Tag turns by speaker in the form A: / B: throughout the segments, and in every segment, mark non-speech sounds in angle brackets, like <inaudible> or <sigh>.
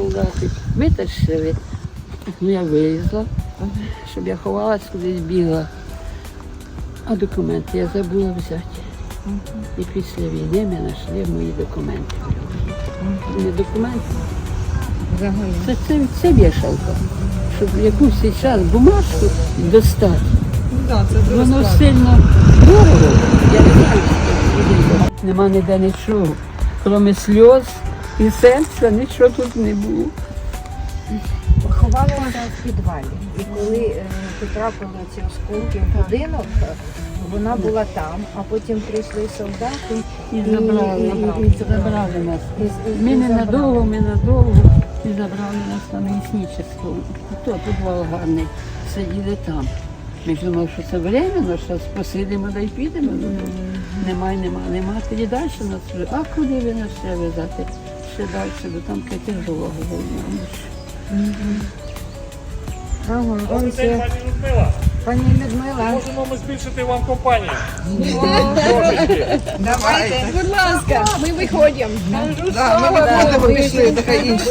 A: солдати. Витащили. Ну, я вилізла, щоб я ховалась, кудись бігла. А документи я забула взяти. І після війни ми знайшли мої документи. Не документи, це, це, це вішалка. Щоб якусь зараз бумажку достати.
B: Да,
A: Воно сильно дорого. Я не знаю. Нема ніде нічого. Крім сльоз і серця, нічого тут не було.
B: Ховалася в підвалі. І коли е, потрапили ці осколки в будинок, вона була там, а потім прийшли солдати
A: І забрали,
B: і-
A: і,
B: і-
A: забрали нас.
B: і- і-
A: Ми
B: і
A: не надовго, ми надовго. І забрали нас на лісничество. То підвал гарний. Сиділи там. Ми ж думали, що це временно, що посидимо да й підемо. Ну, Немає, нема, нема. Тоді далі нас. А куди ви нас ще везати? Ще далі, бо там таке тяжело говоримо.
B: Ага,
C: Добрий день, пані Людмила.
B: Пані Людмила,
C: Можемо ми збільшити вам компанію. Трошечки.
B: давайте.
D: Будь ласка, ми виходимо.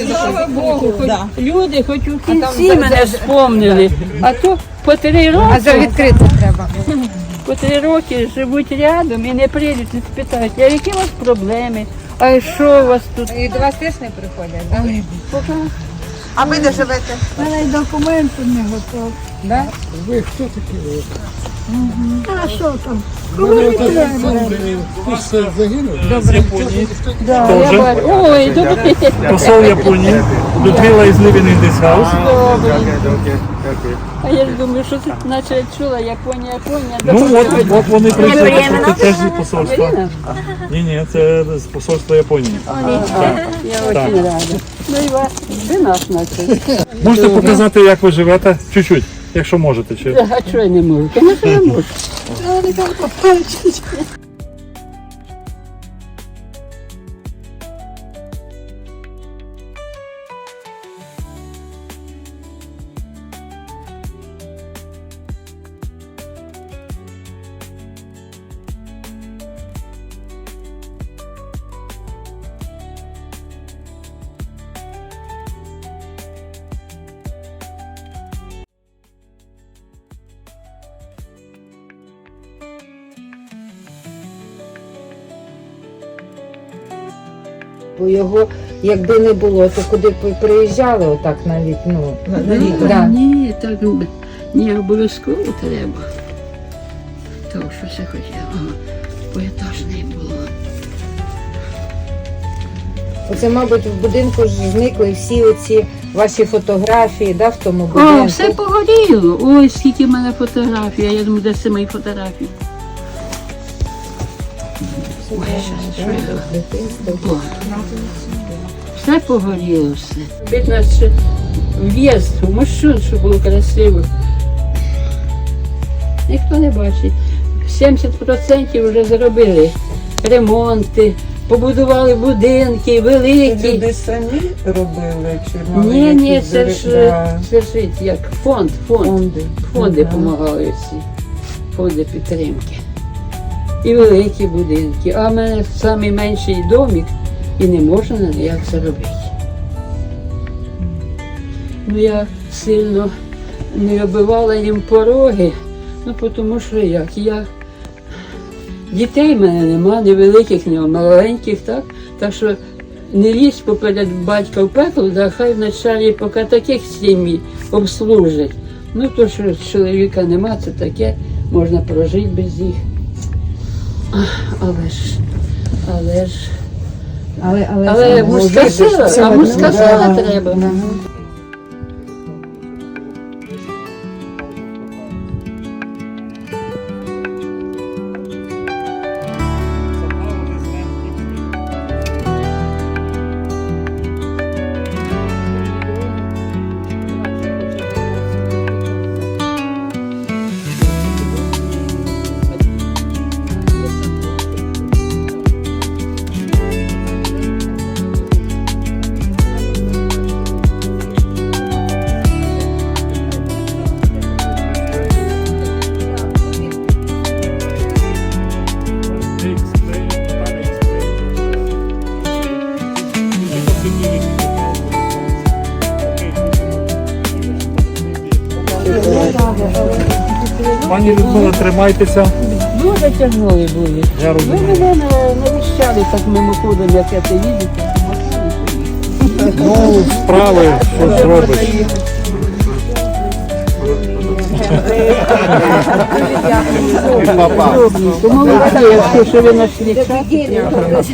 A: Слава Богу, хоч люди хоч у кінці мене вспомнили. А то по три
B: А за
A: роки,
B: відкрити треба. <laughs>
A: по три роки живуть рядом і не прийдуть і спитають, а які у вас проблеми? А що у вас тут?
B: І до вас теж не приходять, так?
E: А ви де живете?
A: мене документи не готові.
B: Да?
A: А що там?
F: Хтось загинув?
C: З Японії.
A: Да, я бачу. Ой, добре.
C: Посол Японії. Людмила is living in this house.
A: Добре. А я ж думаю, що це наче я чула Японія, Японія.
C: Ну от, от вони прийшли,
A: Приємно.
C: це теж з посольства. Ні, ні, це з посольства Японії.
A: Я очень рада. Ну і вас, ви нас наче.
C: Можете показати, як ви живете? Чуть-чуть, якщо можете. Чи...
A: А чого я не можу? Звісно, я можу.
B: Бо його, якби не було, то куди б ви приїжджали отак навіть, ну,
A: Ні,
B: да.
A: Ні, так не обов'язково треба. То що я хотіла. Ага, Поетажний було.
B: Оце, мабуть, в будинку ж зникли всі оці ваші фотографії, да, в тому будинку.
A: О, все погоріло. Ой, скільки в мене фотографій. Я думаю, де це мої фотографії? Ой, що я
B: Дитинство.
A: Все погоріло, все. Нас ще в'їзд, у мужчин, щоб було красиво. Ніхто не бачить. 70% вже зробили ремонти, побудували будинки великі.
E: Люди самі робили чи мали
A: Ні, ні,
E: якісь
A: це ж, це ж як фонд, фонд.
E: фонди?
A: Фонди
E: Ага.
A: допомагали всі, фонди підтримки. І великі будинки. А в мене найменший домик і не можна ніяк заробити. Ну я сильно не оббивала їм пороги, ну тому що як я. Дітей в мене нема, ні великих, ні маленьких, так? Так що не лізь поперед батька в пекло, да хай вначалі поки таких сім'ї обслужать. Ну то, що чоловіка нема, це таке, можна прожити без їх. Але ж, але ж,
B: Але, але,
A: але мужська сила, а мужська сила треба.
B: Пані Людмила, тримайтеся.
A: Дуже тяжелі були.
B: Я
A: Ви
B: розумію.
A: мене не- навіщали так мимоходом, як я те їздите.
B: Ну, справи, що зробиш.
A: Добренько, молодці, що ви знайшли час.